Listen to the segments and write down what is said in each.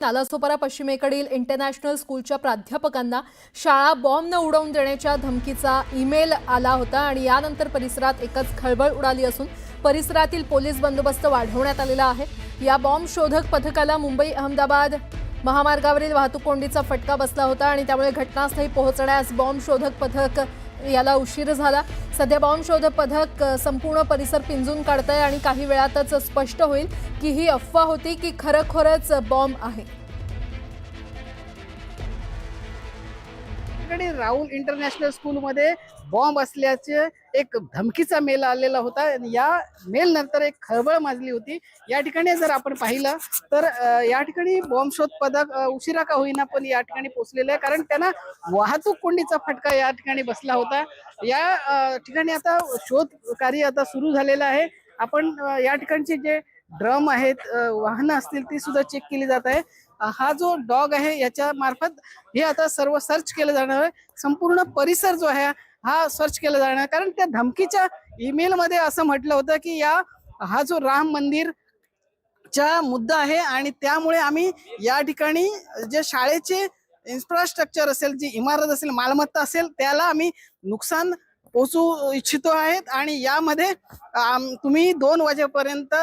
नालासोपारा पश्चिमेकडील इंटरनॅशनल स्कूलच्या प्राध्यापकांना शाळा बॉम्बनं उडवून देण्याच्या धमकीचा ईमेल आला होता आणि यानंतर परिसरात एकच खळबळ उडाली असून परिसरातील पोलीस बंदोबस्त वाढवण्यात आलेला आहे. या बॉम्ब शोधक पथकाला मुंबई अहमदाबाद महामार्गावरील वाहतूक कोंडीचा फटका बसला होता आणि त्यामुळे घटनास्थळी पोहोचण्यास बॉम्ब शोधक पथक याला उशीर झाला. सध्या बॉम्ब शोधक पथक संपूर्ण परिसर पिंजून काढत आहे आणि काही वेळातच स्पष्ट होईल की ही अफवा होती की खरोखरच बॉम्ब आहे. ठिकाणी राहुल इंटरनॅशनल स्कूलमध्ये बॉम्ब असल्याचे एक धमकीचा मेल आलेला होता. आणि या मेल नंतर एक खळबळ माजली होती. या ठिकाणी जर आपण पाहिलं तर या ठिकाणी बॉम्ब शोध पदक उशिरा का होईना पण या ठिकाणी पोचलेलं आहे. कारण त्यांना वाहतूक कोंडीचा फटका या ठिकाणी बसला होता. या ठिकाणी आता शोध कार्य आता सुरू झालेलं आहे. आपण या ठिकाणचे जे ड्रम आहेत वाहनं असतील ती सुद्धा चेक केली जात आहे हा जो डॉग आहे याच्या मार्फत हे आता सर्व सर्च केलं जाणार आहे संपूर्ण परिसर जो आहे हा सर्च केला जाणार आहे. कारण त्या धमकीच्या ईमेलमध्ये असं म्हटलं होतं की या हा जो राम मंदिर चा मुद्दा आहे आणि त्यामुळे आम्ही या ठिकाणी जे शाळेचे इन्फ्रास्ट्रक्चर असेल जी इमारत असेल मालमत्ता असेल त्याला आम्ही नुकसान पोचू इच्छितो आहेत आणि यामध्ये तुम्ही दोन वाजेपर्यंत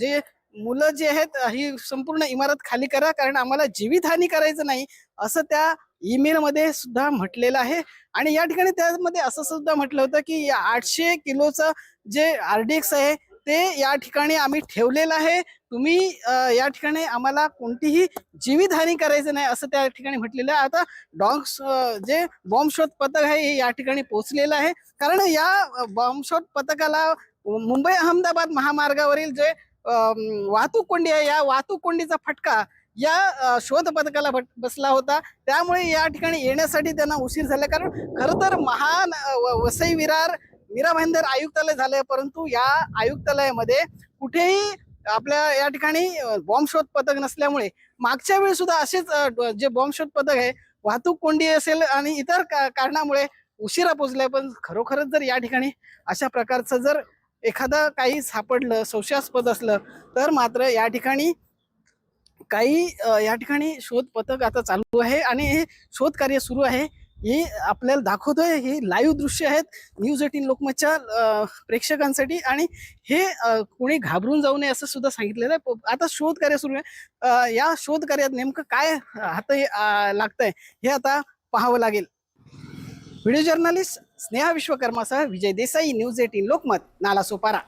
जे मुलं जे आहेत ही संपूर्ण इमारत खाली करा कारण आम्हाला जीवितहानी करायचं नाही असं त्या ईमेलमध्ये सुद्धा म्हटलेलं आहे. आणि या ठिकाणी त्यामध्ये असं सुद्धा म्हटलं होतं की या आठशे किलोचं जे आरडीएक्स आहे ते या ठिकाणी आम्ही ठेवलेलं आहे. तुम्ही या ठिकाणी आम्हाला कोणतीही जीवितहानी करायचं नाही असं त्या ठिकाणी म्हटलेलं आहे. आता डॉग्स जे बॉम्बशोध पथक आहे हे या ठिकाणी पोहोचलेलं आहे. कारण या बॉम्बशोध पथकाला मुंबई अहमदाबाद महामार्गावरील जे वाहतूक कोंडी आहे या वाहतूक कोंडीचा फटका या शोध पथकाला भट- बसला होता. त्यामुळे या ठिकाणी येण्यासाठी त्यांना उशीर झाला. कारण खरं तर महान व- वसई विरार मीरा भाईंदर आयुक्तालय झालंय परंतु या आयुक्तालयामध्ये कुठेही आपल्या या ठिकाणी बॉम्ब शोध पथक नसल्यामुळे मागच्या वेळी सुद्धा असेच ड- जे बॉम्ब शोध पथक आहे वाहतूक कोंडी असेल आणि इतर का- कारणामुळे उशिरा पोचलाय पण खरोखरच जर या ठिकाणी अशा प्रकारचं जर एखादं काही सापडलं संशयास्पद असलं तर मात्र या ठिकाणी काही या ठिकाणी शोध पथक आता चालू आहे आणि हे शोध कार्य सुरू आहे. ही आपल्याला दाखवतोय ही लाईव्ह दृश्य आहेत न्यूज एटीन लोकमतच्या प्रेक्षकांसाठी. आणि हे कोणी घाबरून जाऊ नये असं सुद्धा सांगितलेलं आहे. प- आता शोध कार्य सुरू आहे. या शोध कार्यात नेमकं काय हात लागतंय हे आता पाहावं लागेल. व्हिडिओ जर्नलिस्ट स्नेहा विश्वकर्मासह विजय देसाई न्यूज एटीन लोकमत नाला सोपारा